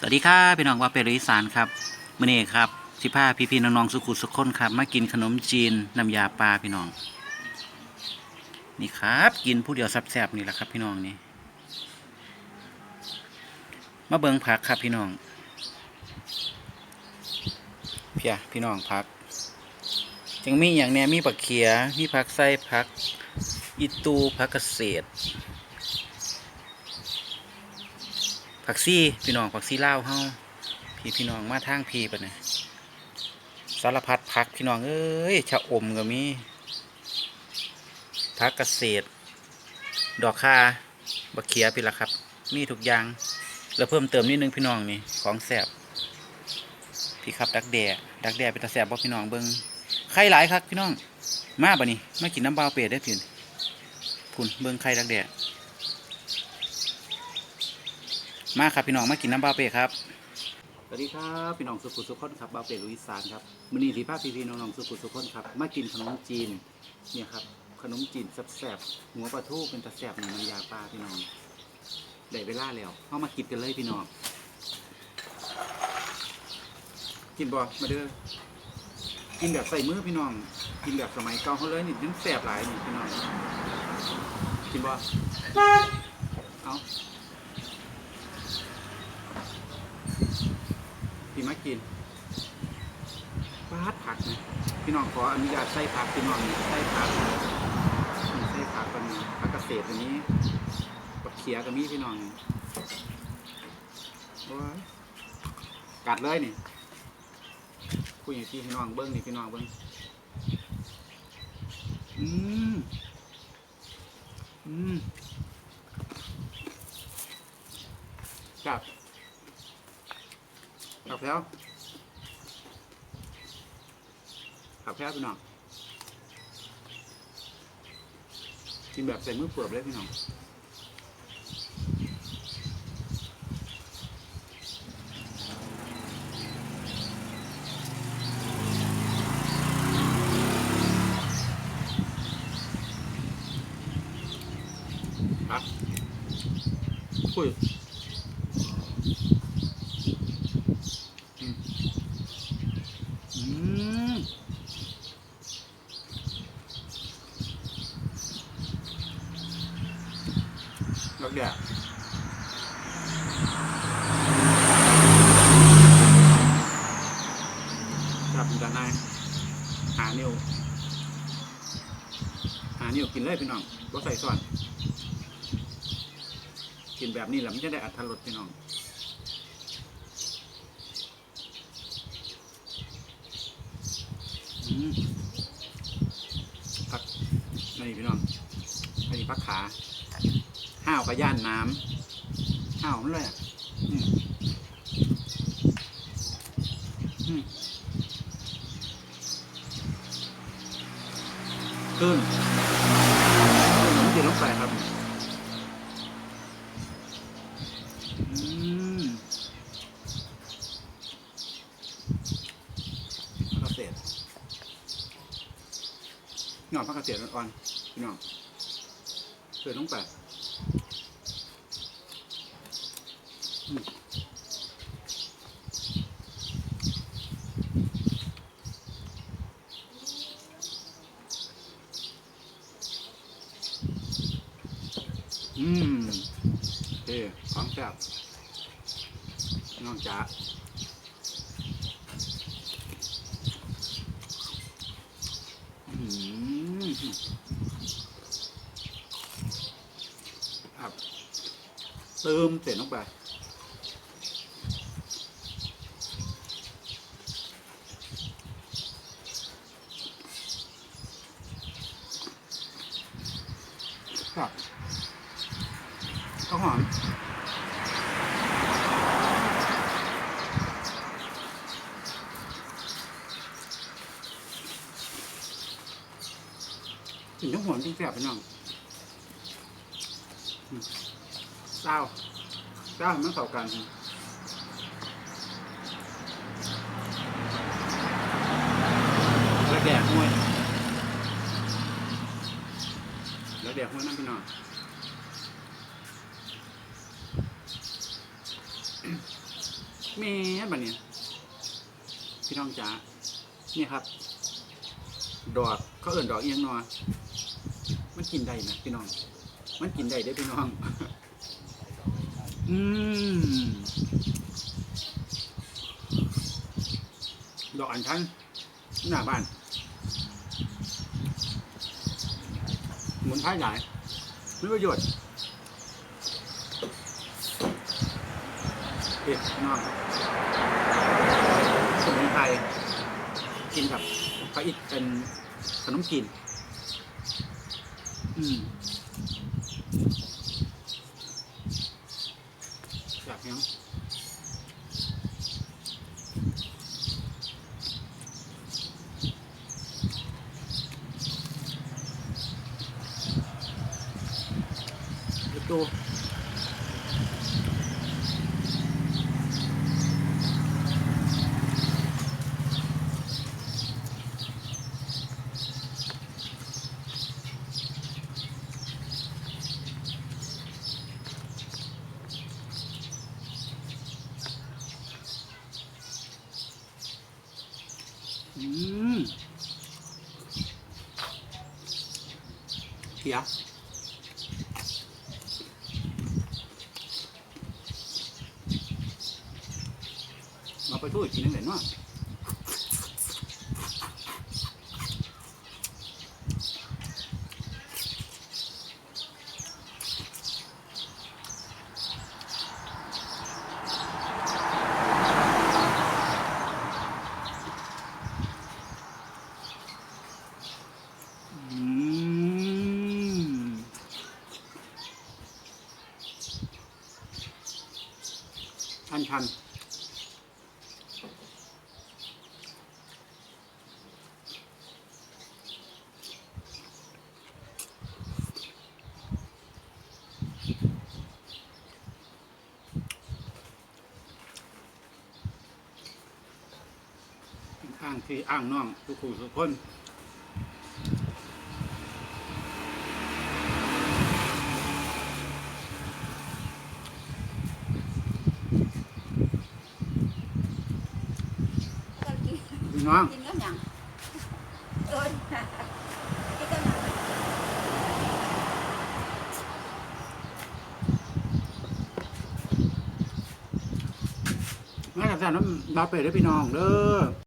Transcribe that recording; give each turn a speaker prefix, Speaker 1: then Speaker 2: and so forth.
Speaker 1: สวัสดีครับพี่น้องว่าเป็นอีสานครับมื่อนี้ครับสิพาพี่พี่ๆน้องๆสุขุสุขคนครับ มากินขนมจีนน้ำยาปลาพี่น้อง นี่ครับ กินผู้เดียวแซ่บๆนี่แหละครับพี่น้องนี่มาเบิงผักครับพี่น้องเพียพี่น้องผักจังมีอย่างแหน่มีผักเขียมีผักไส้ผักอีตูผักเกษตร ผักซี่พี่น้องผักซี่ลาวเฮาพี่พี่น้องมาทางพีปะเนี่ยสารพัดผักพี่น้องเอ้ยชะอมก็มีผักเกษตร ดอกคาบักเขียพี่ละครับ มีทุกอย่างแล้วเพิ่มเติมนิดนึงพี่น้องนี่ของแสบพี่ครับดักแด่ดักแด่เป็นตาแสบบ่พี่น้องเบิ้งไข่หลายครับพี่น้องมาบ่นี่มากินน้ำเบาเป็ดได้อพี่พุ่นเบิ้งไข่ดักแด่ มาครับพี่น้องมากินน้ำบาเป้ครับสวัสดีครับพี่น้องสุขุสุขคนครับบาเป้ลุยสานครับมื้อนี้ที่พาพี่พี่น้องๆสุขุสุขคนครับมากินขนมจีนเนี่ยครับขนมจีนแซ่บๆหัวปลาทูเป็นตะแซ่บในน้ำยาปลาพี่น้องได้เวลาแล้วเข้ามากินกันเลยพี่น้องกินบ่มาเด้อกินแบบใส่มือพี่น้อง กินแบบสมัยเก่าเขาเลยนี่ยังแซ่บหลายนี่พี่น้องกินบอา พี่ มากินปาดผักนะพี่น้องขออนุญาตใส่ผักพี่น้องใส่ผักใส่ผักกันผักเกษตรอันนี้กับเขียกับมีพี่น้องโอ้ยกัดเลยนี่คุยอย่างที่พี่น้องเบิ้งนี่พี่น้องเบิ้งอืมอืมกัด ขับแพ้วขับแพ้วพี่น้องกินแบบใส่มือเปลือกเลยพี่น้องครับคุย อืมดอกแดด จับอยู่ด้านในหานิ้วหาเนิ้วกินเลยพี่น้องบ่ใส่ซ่อน กินแบบนี้แหละมันจะได้อัตรสพี่น้องอืมผักนี่พี่น้องอันนี้ผักขาห้าวกับย่านน้ำห้าวมันเลยอะอืมอืม ขึ้นขึ้นมันลงไปครับอืมผักเกษตรหน่อผักกระเทียมอ่อนๆพี่น้องเสือลงไปอืมอืมเอ้ของแซ่บน้อง จ๋าอืมครับเติมเสร็จลงไปครับข้าวหอม กลิ่นข้าวหอมจริงแซ่บไปน้องเศร้าเศร้ามันเข้ากันแล้วแดกห้วยแล้วแดกห้วยนั่นพี่น้องแม่บัดเนี่ยพี่น้องจ๋านี่ครับ ดอกเขาเอิ่นดอกเอียงนอ มันกินได้นะพี่น้อง มันกินได้เด้พี่น้อง อืมดอกอัญชันหน้าบ้านหมุนท้ายหลายมีประโยชน์เด็ดน้องสมุนไพรกินกับข้าอิดเป็นขนมจีน อืมอยากยังเดี๋ยวดู อืมเขียมาไปทูดกินนั่นแหละเนาะอืม ชันอ้างที่อ้างน้องทุกคู่ทุกคน
Speaker 2: ก็กิน
Speaker 1: พี่ น้อง
Speaker 2: กินก็หยังเอิ้นกินก็หยัง
Speaker 1: งั้นกับแซ่น้ำดาวเป็ดได้อพี่น้องเด้อ